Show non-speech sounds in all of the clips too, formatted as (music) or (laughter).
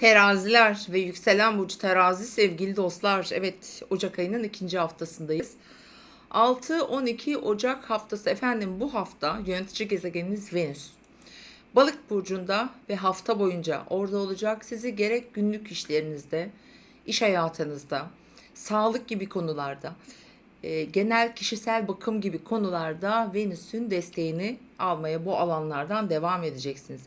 Teraziler ve yükselen burcu terazi sevgili dostlar. Evet Ocak ayının ikinci haftasındayız. 6-12 Ocak haftası efendim bu hafta yönetici gezegeniniz Venüs. Balık burcunda ve hafta boyunca orada olacak. Sizi gerek günlük işlerinizde, iş hayatınızda, sağlık gibi konularda, e, genel kişisel bakım gibi konularda Venüs'ün desteğini almaya bu alanlardan devam edeceksiniz.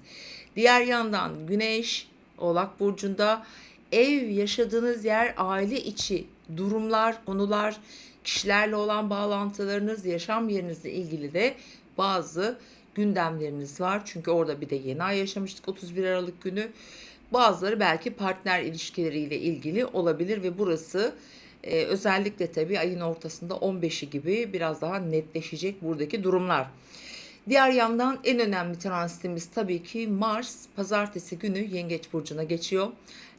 Diğer yandan Güneş Oğlak burcunda ev, yaşadığınız yer, aile içi durumlar, konular, kişilerle olan bağlantılarınız, yaşam yerinizle ilgili de bazı gündemleriniz var. Çünkü orada bir de yeni ay yaşamıştık 31 Aralık günü. Bazıları belki partner ilişkileriyle ilgili olabilir ve burası e, özellikle tabii ayın ortasında 15'i gibi biraz daha netleşecek buradaki durumlar. Diğer yandan en önemli transitimiz tabii ki Mars pazartesi günü Yengeç burcuna geçiyor.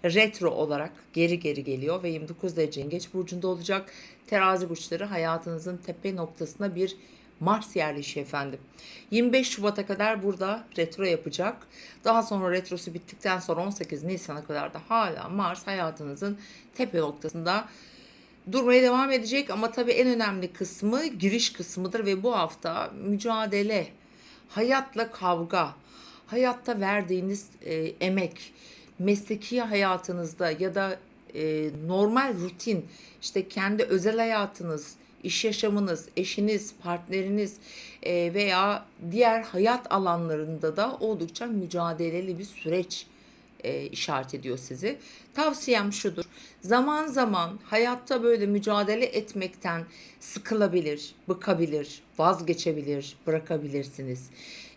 Retro olarak geri geri geliyor ve 29 derece Yengeç burcunda olacak. Terazi burçları hayatınızın tepe noktasına bir Mars yerleşiyor efendim. 25 Şubat'a kadar burada retro yapacak. Daha sonra retrosu bittikten sonra 18 Nisan'a kadar da hala Mars hayatınızın tepe noktasında durmaya devam edecek ama tabii en önemli kısmı giriş kısmıdır ve bu hafta mücadele, hayatla kavga, hayatta verdiğiniz e, emek, mesleki hayatınızda ya da e, normal rutin, işte kendi özel hayatınız, iş yaşamınız, eşiniz, partneriniz e, veya diğer hayat alanlarında da oldukça mücadeleli bir süreç e, işaret ediyor sizi. Tavsiyem şudur. Zaman zaman hayatta böyle mücadele etmekten sıkılabilir, bıkabilir, vazgeçebilir, bırakabilirsiniz.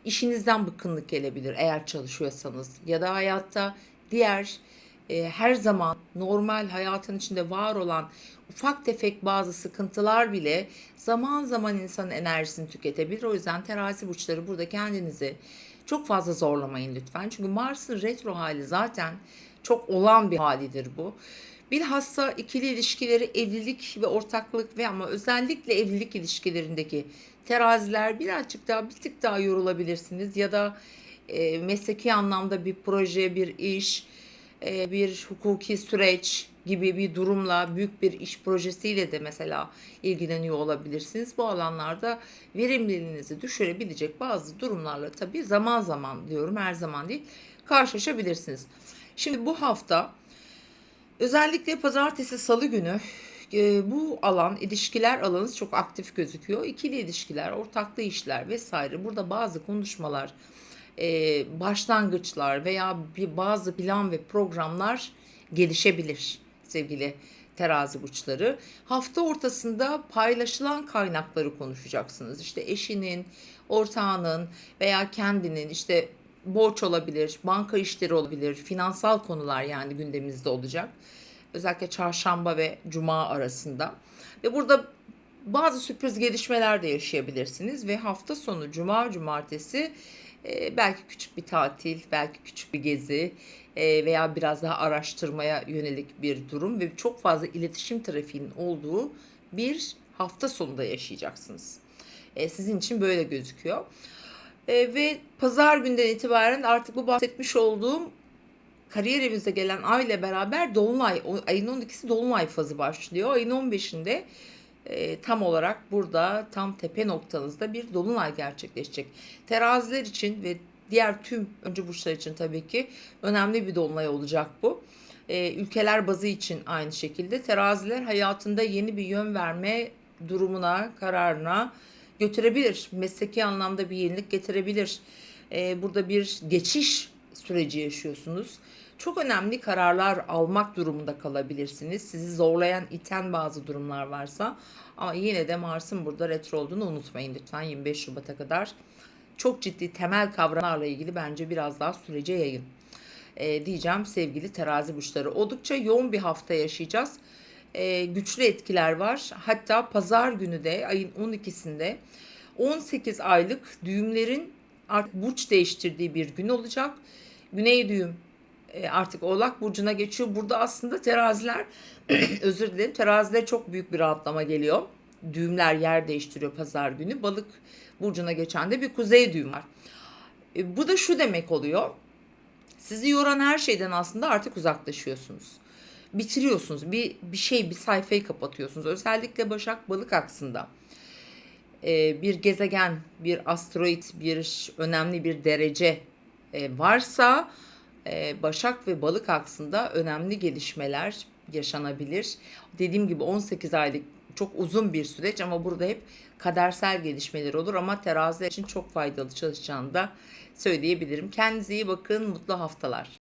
İşinizden bıkkınlık gelebilir eğer çalışıyorsanız ya da hayatta diğer e, her zaman normal hayatın içinde var olan ufak tefek bazı sıkıntılar bile zaman zaman insanın enerjisini tüketebilir. O yüzden terazi burçları burada kendinizi çok fazla zorlamayın lütfen. Çünkü Mars'ın retro hali zaten çok olan bir halidir bu. Bilhassa ikili ilişkileri, evlilik ve ortaklık ve ama özellikle evlilik ilişkilerindeki teraziler birazcık daha bir tık daha yorulabilirsiniz ya da e, mesleki anlamda bir proje, bir iş, bir hukuki süreç gibi bir durumla büyük bir iş projesiyle de mesela ilgileniyor olabilirsiniz. Bu alanlarda verimliliğinizi düşürebilecek bazı durumlarla tabii zaman zaman diyorum her zaman değil karşılaşabilirsiniz. Şimdi bu hafta özellikle pazartesi salı günü e, bu alan ilişkiler alanınız çok aktif gözüküyor. İkili ilişkiler, ortaklı işler vesaire burada bazı konuşmalar e, başlangıçlar veya bir bazı plan ve programlar gelişebilir sevgili terazi burçları. Hafta ortasında paylaşılan kaynakları konuşacaksınız. İşte eşinin, ortağının veya kendinin işte borç olabilir, banka işleri olabilir, finansal konular yani gündemimizde olacak. Özellikle çarşamba ve cuma arasında. Ve burada bazı sürpriz gelişmeler de yaşayabilirsiniz ve hafta sonu cuma cumartesi e, belki küçük bir tatil, belki küçük bir gezi e, veya biraz daha araştırmaya yönelik bir durum ve çok fazla iletişim trafiğinin olduğu bir hafta sonunda yaşayacaksınız. E, sizin için böyle gözüküyor. E, ve pazar günden itibaren artık bu bahsetmiş olduğum kariyer gelen ay ile beraber dolunay, ayın 12'si dolunay fazı başlıyor. Ayın 15'inde e, tam olarak burada tam tepe noktanızda bir dolunay gerçekleşecek. Teraziler için ve diğer tüm önce burçlar için tabii ki önemli bir dolunay olacak bu. E, ülkeler bazı için aynı şekilde teraziler hayatında yeni bir yön verme durumuna, kararına götürebilir. Mesleki anlamda bir yenilik getirebilir. E, burada bir geçiş süreci yaşıyorsunuz. Çok önemli kararlar almak durumunda kalabilirsiniz. Sizi zorlayan, iten bazı durumlar varsa. Ama yine de Mars'ın burada retro olduğunu unutmayın lütfen 25 Şubat'a kadar. Çok ciddi temel kavramlarla ilgili bence biraz daha sürece yayın. Ee, diyeceğim sevgili terazi burçları. Oldukça yoğun bir hafta yaşayacağız. Ee, güçlü etkiler var. Hatta pazar günü de ayın 12'sinde 18 aylık düğümlerin artık burç değiştirdiği bir gün olacak. Güney düğüm e, artık Oğlak Burcu'na geçiyor. Burada aslında teraziler, (clears throat) özür dilerim, terazilere çok büyük bir rahatlama geliyor. Düğümler yer değiştiriyor pazar günü. Balık Burcu'na geçen de bir kuzey düğüm var. E, bu da şu demek oluyor. Sizi yoran her şeyden aslında artık uzaklaşıyorsunuz. Bitiriyorsunuz. Bir, bir şey, bir sayfayı kapatıyorsunuz. Özellikle Başak Balık aksında e, bir gezegen, bir asteroid, bir önemli bir derece e, varsa e, Başak ve Balık aksında önemli gelişmeler yaşanabilir. Dediğim gibi 18 aylık çok uzun bir süreç ama burada hep kadersel gelişmeler olur ama teraziler için çok faydalı çalışacağını da söyleyebilirim. Kendinize iyi bakın, mutlu haftalar.